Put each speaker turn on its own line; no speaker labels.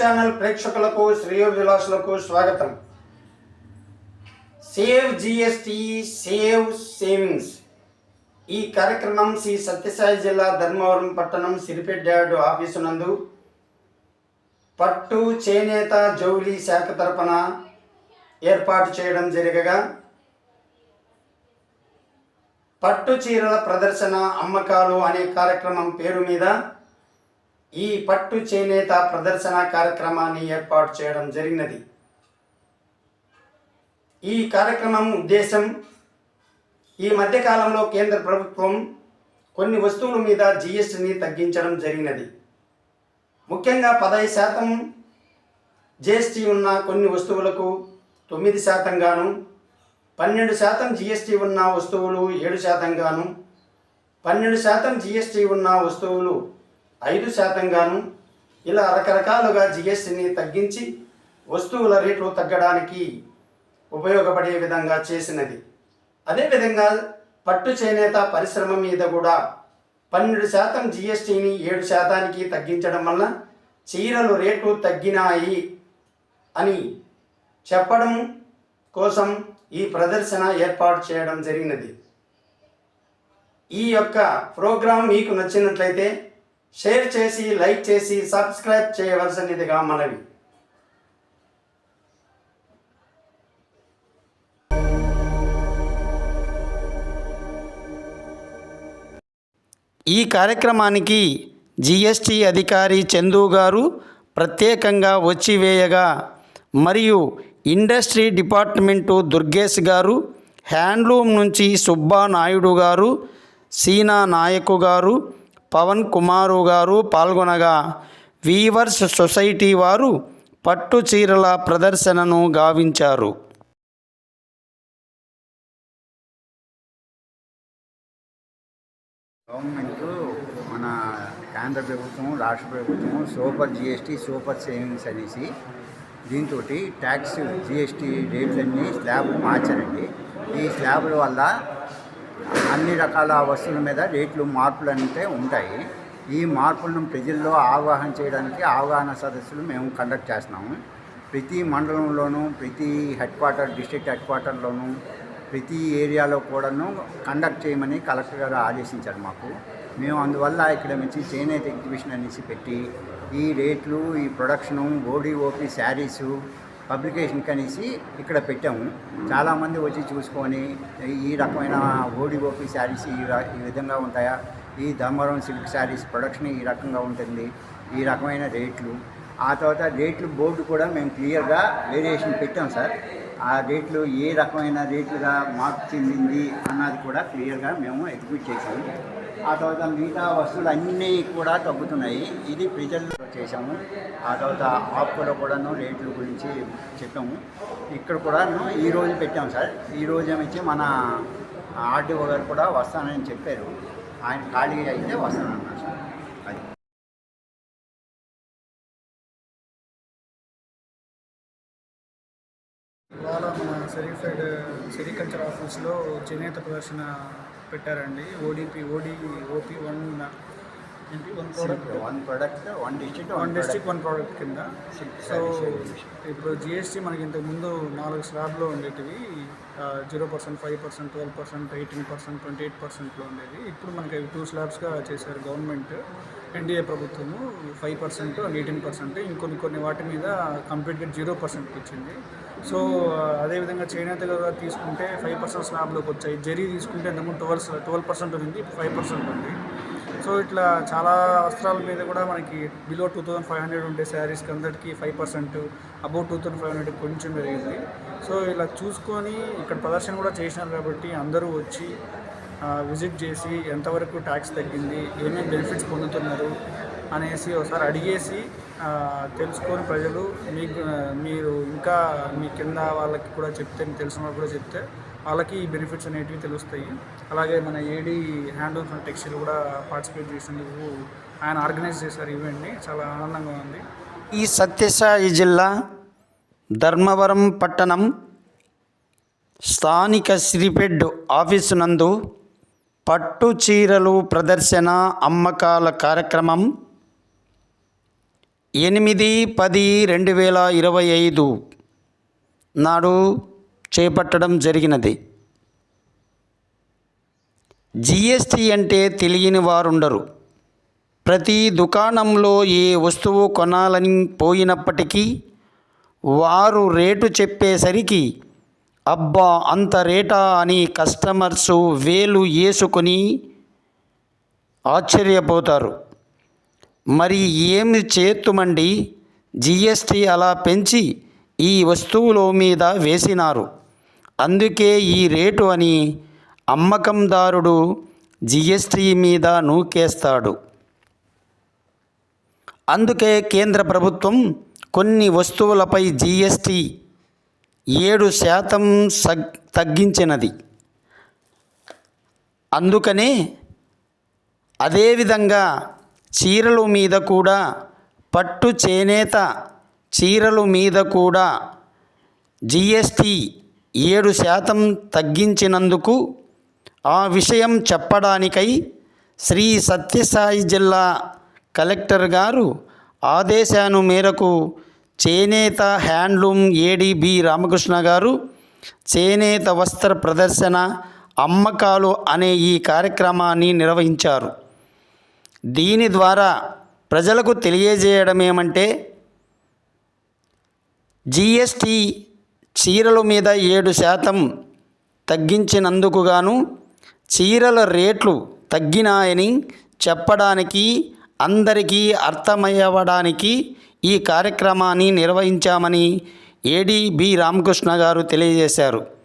Channel ప్రేక్షకులకు శ్రేయో విలాసులకు స్వాగతం. Save GST save savings. ఈ కార్యక్రమం శ్రీ సత్యసాయి జిల్లా ధర్మవరం పట్టణం సిరిపేట యార్డు ఆఫీసు నందు. పట్టు చేనేత జౌలి శాఖ తరపున ఏర్పాటు చేయడం జరగగా. పట్టు చీరల ప్రదర్శన అమ్మకాలు అనే కార్యక్రమం పేరు మీద ఈ పట్టు చేనేత ప్రదర్శన కార్యక్రమాన్ని ఏర్పాటు చేయడం జరిగినది. ఈ కార్యక్రమం ఉద్దేశం ఈ మధ్యకాలంలో కేంద్ర ప్రభుత్వం కొన్ని వస్తువుల మీద జిఎస్టిని తగ్గించడం జరిగినది. ముఖ్యంగా పదహైదు శాతం జిఎస్టీ ఉన్న కొన్ని వస్తువులకు తొమ్మిది శాతంగాను పన్నెండు శాతం జిఎస్టీ ఉన్న వస్తువులు ఏడు శాతంగాను పన్నెండు శాతం జిఎస్టీ ఉన్న వస్తువులు ఐదు శాతంగాను ఇలా రకరకాలుగా జిఎస్టిని తగ్గించి వస్తువుల రేట్లు తగ్గడానికి ఉపయోగపడే విధంగా చేసినది. అదేవిధంగా పట్టు చేనేత పరిశ్రమ మీద కూడా పన్నెండు శాతం జిఎస్టీని ఏడు శాతానికి తగ్గించడం వల్ల చీరలు రేటు తగ్గినాయి అని చెప్పడం కోసం ఈ ప్రదర్శన ఏర్పాటు చేయడం జరిగినది. ఈ యొక్క ప్రోగ్రాం మీకు నచ్చినట్లయితే షేర్ చేసి లైక్ చేసి సబ్స్క్రైబ్ చేయవలసినదిగా మనవి. ఈ కార్యక్రమానికి జిఎస్టి అధికారి చందు గారు ప్రత్యేకంగా వచ్చి వేయగా మరియు ఇండస్ట్రీ డిపార్ట్మెంటు దుర్గేష్ గారు హ్యాండ్లూమ్ నుంచి సుబ్బా నాయుడు గారు సీనా నాయకు గారు పవన్ కుమారు గారు పాల్గొనగా వీవర్స్ సొసైటీ వారు పట్టు చీరల ప్రదర్శనను గావించారు.
గవర్నమెంట్ మన కేంద్ర ప్రభుత్వం రాష్ట్ర ప్రభుత్వం సూపర్ జిఎస్టీ సూపర్ సేవింగ్స్ అనేసి దీంతో ట్యాక్స్ జిఎస్టీ రేట్లన్నీ స్లాబ్ మార్చారండి. ఈ స్లాబ్ల వల్ల అన్ని రకాల వస్తువుల మీద రేట్లు మార్పులు అంటే ఉంటాయి. ఈ మార్పులను ప్రజల్లో అవగాహన చేయడానికి అవగాహన సదస్సులు మేము కండక్ట్ చేస్తున్నాము. ప్రతి మండలంలోనూ ప్రతి హెడ్ క్వార్టర్ డిస్ట్రిక్ట్ హెడ్ క్వార్టర్లోనూ ప్రతి ఏరియాలో కూడాను కండక్ట్ చేయమని కలెక్టర్ గారు ఆదేశించారు మాకు. మేము అందువల్ల ఇక్కడ నుంచి చేనేత ఎగ్జిబిషన్ అనేసి పెట్టి ఈ రేట్లు ఈ ప్రొడక్షను ఓడి ఓపి శారీసు పబ్లికేషన్కి అనేసి ఇక్కడ పెట్టాము. చాలామంది వచ్చి చూసుకొని ఈ రకమైన ఓడి ఓపి శారీస్ ఈ ఈ విధంగా ఉంటాయా? ఈ ధర్మవరం సిల్క్ శారీస్ ప్రొడక్షన్ ఈ రకంగా ఉంటుంది. ఈ రకమైన రేట్లు. ఆ తర్వాత రేట్లు బోర్డు కూడా మేము క్లియర్గా వేరియేషన్ పెట్టాం సార్. ఆ రేట్లు ఏ రకమైన రేట్లుగా మార్పు చెందింది అన్నది కూడా క్లియర్గా మేము ఎగ్జిక్యూట్ చేసాము ఆ తర్వాత మిగతా వస్తువులు అన్నీ కూడా తగ్గుతున్నాయి. ఇది ప్రజల్లో చేసాము ఆ తర్వాత ఆప్కోలో కూడాను రేట్ల గురించి చెప్పాము. ఇక్కడ కూడాను ఈరోజు పెట్టాము సార్. ఈరోజు ఏమిచ్చి మన ఆర్డీఓ గారు కూడా వస్తానని చెప్పారు. ఆయన ఖాళీగా అయితే వస్తానన్నారు సార్. అది.
సెరిఫైడ్ సెరికల్చర్ ఆఫీస్లో చేనేత ప్రదర్శన పెట్టారండి. ఓడిపి ఓడి ఓపి వన్ ఏంటి one product
one product one district
one district one product కింద. సో. ఇప్పుడు జిఎస్టీ మనకి ఇంతకు ముందు నాలుగు స్లాబ్లో ఉండేటివి. Zero percent five percent twelve percent eighteen percent twenty eight పర్సెంట్లో ఉండేది ఇప్పుడు మనకి టూ స్లాబ్స్గా చేశారు గవర్నమెంట్. ఎన్డీఏ ప్రభుత్వము five percent and eighteen percent ఇంకొన్ని కొన్ని వాటి మీద కంప్లీట్గా జీరో పర్సెంట్కి ఇచ్చింది సో అదేవిధంగా చేనేత తీసుకుంటే ఫైవ్ పర్సెంట్ స్లాబ్లోకి వచ్చాయి. జరీ తీసుకుంటే అంతకుముందు ట్వెల్వ్ ట్వెల్వ్ పర్సెంట్ ఉంది ఇప్పుడు ఫైవ్ పర్సెంట్ ఉంది. సో ఇట్లా చాలా వస్త్రాల మీద కూడా మనకి below two thousand five hundred ఉండే శారీస్కి అందరికీ five percent above two thousand five hundred కొంచెం పెరిగింది. సో ఇలా చూసుకొని ఇక్కడ ప్రదర్శన కూడా చేసినారు కాబట్టి అందరూ వచ్చి విజిట్ చేసి ఎంతవరకు ట్యాక్స్ తగ్గింది ఏమేమి బెనిఫిట్స్ పొందుతున్నారు అనేసి ఒకసారి అడిగేసి తెలుసుకొని ప్రజలు మీకు మీరు ఇంకా మీ కింద వాళ్ళకి కూడా చెప్తే మీకు తెలిసిన వాళ్ళకి కూడా చెప్తే వాళ్ళకి ఈ బెనిఫిట్స్ అనేటివి తెలుస్తాయి. అలాగే మన ఏడి హ్యాండ్ అండ్ టెక్స్టైల్ కూడా పార్టిసిపేట్ చేసినందుకు ఆయన ఆర్గనైజ్ చేశారు ఈవెంట్ని చాలా ఆనందంగా ఉంది.
ఈ సత్యసాయి జిల్లా ధర్మవరం పట్టణం స్థానిక సిరిపెడ్ ఆఫీసు నందు పట్టు చీరలు ప్రదర్శన అమ్మకాల కార్యక్రమం ఎనిమిది పది రెండు వేల ఇరవై ఐదు నాడు చేపట్టడం జరిగినది. జిఎస్టి అంటే తెలియని వారుండరు. ప్రతి దుకాణంలో ఏ వస్తువు కొనాలని పోయినప్పటికీ వారు రేటు చెప్పేసరికి అబ్బా అంత రేటా అని కస్టమర్సు వేలు వేసుకొని ఆశ్చర్యపోతారు. మరి ఏమి చేతుమండి జిఎస్టి అలా పెంచి ఈ వస్తువుల మీద వేసినారు. అందుకే ఈ రేటు అని అమ్మకందారుడు జిఎస్టి మీద నూకేస్తాడు. అందుకే కేంద్ర ప్రభుత్వం కొన్ని వస్తువులపై జిఎస్టి ఏడు శాతం సగ్ తగ్గించినది. అందుకనే అదేవిధంగా చీరలు మీద కూడా పట్టు చేనేత చీరలు మీద కూడా జిఎస్టి ఏడు శాతం తగ్గించినందుకు ఆ విషయం చెప్పడానికై శ్రీ సత్యసాయి జిల్లా కలెక్టర్ గారు ఆదేశాను మేరకు చేనేత హ్యాండ్లూమ్ ఏడీబి రామకృష్ణ గారు చేనేత వస్త్ర ప్రదర్శన అమ్మకాలు అనే ఈ కార్యక్రమాన్ని నిర్వహించారు. దీని ద్వారా ప్రజలకు తెలియజేయడం ఏమంటే జిఎస్టి చీరల మీద ఏడు శాతం తగ్గించినందుకు గాను చీరల రేట్లు తగ్గినాయని చెప్పడానికి అందరికీ అర్థమయ్యవడానికి ఈ కార్యక్రమాన్ని నిర్వహించామని ఏడీ బి రామకృష్ణ గారు తెలియజేశారు.